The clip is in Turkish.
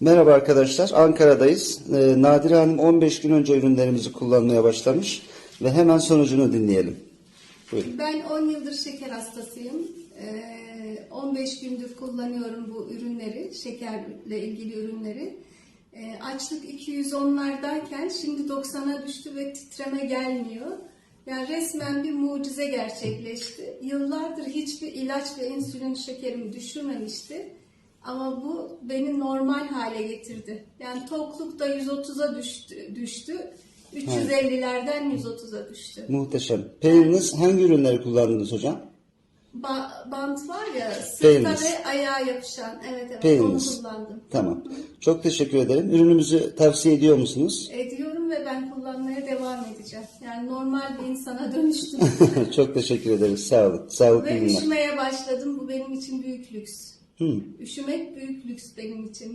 Merhaba arkadaşlar, Ankara'dayız. Ee, Nadire Hanım 15 gün önce ürünlerimizi kullanmaya başlamış ve hemen sonucunu dinleyelim. Buyurun. Ben 10 yıldır şeker hastasıyım. Ee, 15 gündür kullanıyorum bu ürünleri, şekerle ilgili ürünleri. Ee, açlık 210'lardayken şimdi 90'a düştü ve titreme gelmiyor. Yani resmen bir mucize gerçekleşti. Yıllardır hiçbir ilaç ve insülin şekerimi düşürmemişti. Ama bu beni normal hale getirdi. Yani tokluk da 130'a düştü. düştü. 350'lerden 130'a düştü. Muhteşem. Peyniriniz hangi ürünleri kullandınız hocam? Ba- bant var ya sırta Peyniriz. ve ayağa yapışan. Evet evet Peyniriz. onu kullandım. Tamam. Çok teşekkür ederim. Ürünümüzü tavsiye ediyor musunuz? Ediyorum ve ben kullanmaya devam edeceğim. Yani normal bir insana dönüştüm. Çok teşekkür ederiz. Sağ olun. Sağlıklı ve günler. üşümeye başladım. Bu benim için büyük lüks. Hı. Üşümek büyük lüks benim için.